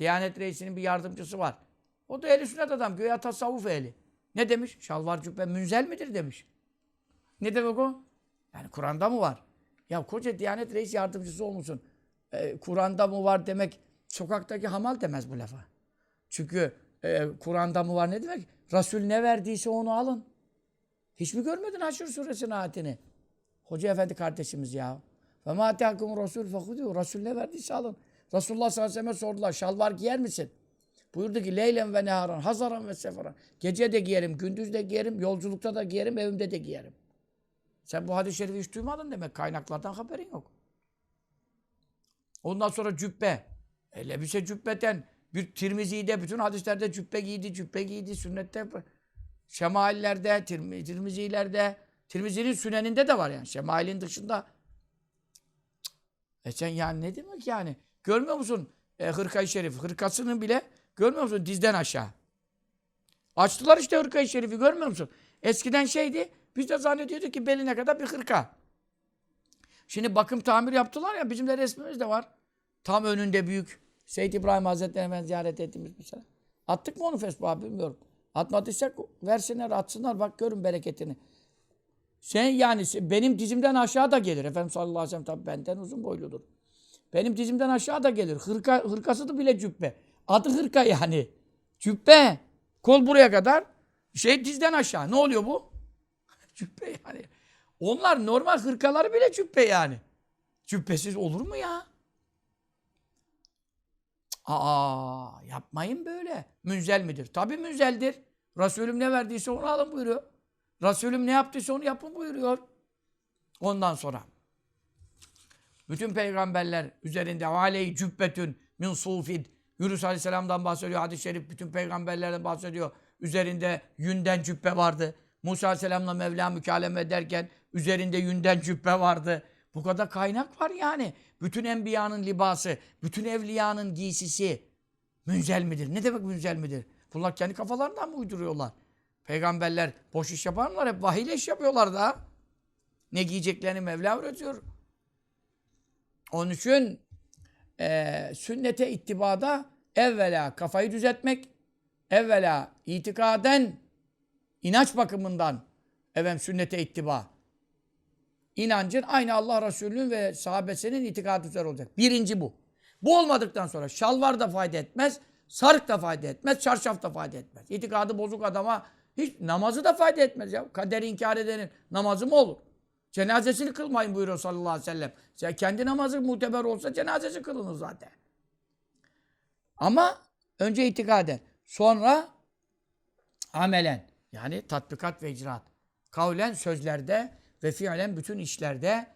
Diyanet reisinin bir yardımcısı var. O da ehli sünnet adam. Göya tasavvuf ehli. Ne demiş? Şalvar cübbe münzel midir demiş. Ne demek o? Yani Kur'an'da mı var? Ya koca Diyanet reis yardımcısı olmuşsun. Ee, Kur'an'da mı var demek sokaktaki hamal demez bu lafa. Çünkü e, Kur'an'da mı var ne demek? Resul ne verdiyse onu alın. Hiç mi görmedin Haşr suresinin ayetini? Hoca efendi kardeşimiz ya. Ve ma tehakum Resul fehudû. Resul ne verdiyse alın. Resulullah sallallahu aleyhi ve sellem sordular. Şalvar giyer misin? Buyurdu ki leylen ve neharan, hazaran ve seferan. Gece de giyerim, gündüz de giyerim, yolculukta da giyerim, evimde de giyerim. Sen bu hadis-i şerifi hiç duymadın demek. Kaynaklardan haberin yok. Ondan sonra cübbe. E, lebise cübbeten. Bir Tirmizi'de bütün hadislerde cübbe giydi, cübbe giydi, sünnette şemaillerde, Tirmi, Tirmizilerde, Tirmizi'nin süneninde de var yani. Şemailin dışında. E sen yani ne demek yani? Görmüyor musun e, hırkayı şerif? Hırkasının bile görmüyor musun dizden aşağı. Açtılar işte hırkayı şerifi görmüyor musun? Eskiden şeydi, biz de zannediyorduk ki beline kadar bir hırka. Şimdi bakım tamir yaptılar ya, bizim de resmimiz de var. Tam önünde büyük. Seyyid İbrahim Hazretleri'ne ben ziyaret ettiğimiz mesela. Attık mı onu Facebook'a bilmiyorum. Atmadıysak versinler, atsınlar. Bak görün bereketini. Sen yani benim dizimden aşağı da gelir. Efendimiz sallallahu aleyhi ve sellem tabii benden uzun boyludur. Benim dizimden aşağı da gelir. Hırka, hırkası da bile cübbe. Adı hırka yani. Cübbe. Kol buraya kadar. Şey dizden aşağı. Ne oluyor bu? cübbe yani. Onlar normal hırkaları bile cübbe yani. Cübbesiz olur mu ya? Aa yapmayın böyle. Münzel midir? Tabi münzeldir. Resulüm ne verdiyse onu alın buyuruyor. Resulüm ne yaptıysa onu yapın buyuruyor. Ondan sonra bütün peygamberler üzerinde aleyhi cübbetün min sufid Yunus Aleyhisselam'dan bahsediyor. Hadis-i şerif bütün peygamberlerden bahsediyor. Üzerinde yünden cübbe vardı. Musa Aleyhisselam'la Mevla mükaleme ederken üzerinde yünden cübbe vardı. Bu kadar kaynak var yani. Bütün enbiyanın libası, bütün evliyanın giysisi münzel midir? Ne demek münzel midir? Bunlar kendi kafalarından mı uyduruyorlar? Peygamberler boş iş yaparlar hep vahiyle iş yapıyorlar da. Ne giyeceklerini Mevla öğretiyor. Onun için e, sünnete ittibada evvela kafayı düzeltmek, evvela itikaden, inanç bakımından efendim sünnete ittiba. İnancın aynı Allah Resulü'nün ve sahabesinin itikadı üzere olacak. Birinci bu. Bu olmadıktan sonra şalvar da fayda etmez, sarık da fayda etmez, çarşaf da fayda etmez. İtikadı bozuk adama hiç namazı da fayda etmez ya. Kaderi inkar edenin namazı mı olur? Cenazesini kılmayın buyuruyor sallallahu aleyhi ve sellem. Sen kendi namazı muteber olsa cenazesi kılınır zaten. Ama önce itikaden, sonra amelen yani tatbikat ve icraat. Kavlen sözlerde ve fiilen bütün işlerde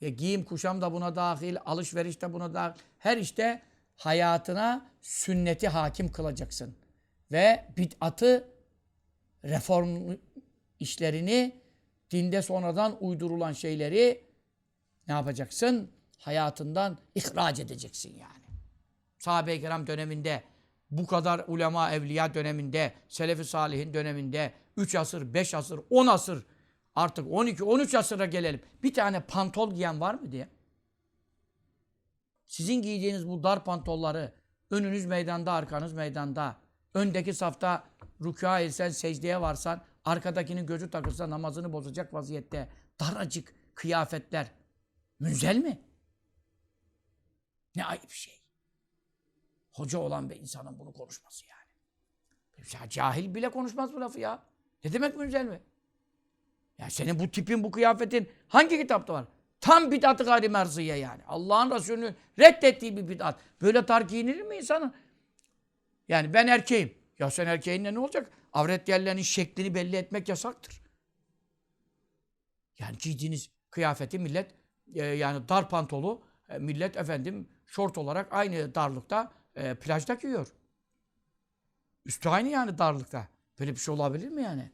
e, giyim kuşam da buna dahil, alışveriş de buna dahil. Her işte hayatına sünneti hakim kılacaksın. Ve bid'atı reform işlerini dinde sonradan uydurulan şeyleri ne yapacaksın? Hayatından ihraç edeceksin yani. Sahabe-i kiram döneminde, bu kadar ulema evliya döneminde, selefi salihin döneminde, 3 asır, 5 asır, 10 asır, artık 12-13 asıra gelelim. Bir tane pantol giyen var mı diye. Sizin giydiğiniz bu dar pantolları, önünüz meydanda, arkanız meydanda, öndeki safta rükûa ilsen, secdeye varsan, arkadakinin gözü takılsa namazını bozacak vaziyette daracık kıyafetler münzel mi? Ne ayıp şey. Hoca olan bir insanın bunu konuşması yani. Ya cahil bile konuşmaz bu lafı ya. Ne demek münzel mi? Ya senin bu tipin, bu kıyafetin hangi kitapta var? Tam bid'at-ı gayri merziye yani. Allah'ın Resulü'nün reddettiği bir bid'at. Böyle tar giyinilir mi insanın? Yani ben erkeğim. Ya sen erkeğinle ne olacak? Avret yerlerinin şeklini belli etmek yasaktır. Yani giydiğiniz kıyafeti millet e, yani dar pantolu e, millet efendim şort olarak aynı darlıkta e, plajda giyiyor. Üstü aynı yani darlıkta. Böyle bir şey olabilir mi yani?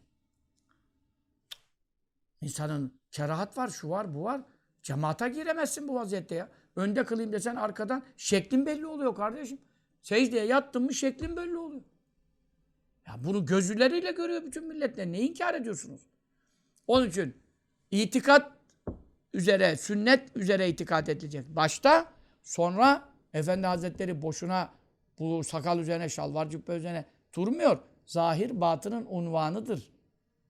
İnsanın kerahat var, şu var, bu var. Cemaata giremezsin bu vaziyette ya. Önde kılayım desen arkadan şeklin belli oluyor kardeşim. Secdeye yattın mı şeklin belli oluyor. Bunu gözleriyle görüyor bütün milletler. Ne inkar ediyorsunuz? Onun için itikat üzere, sünnet üzere itikat edilecek. Başta sonra Efendi Hazretleri boşuna Bu sakal üzerine, şalvar cübbe üzerine durmuyor. Zahir batının unvanıdır.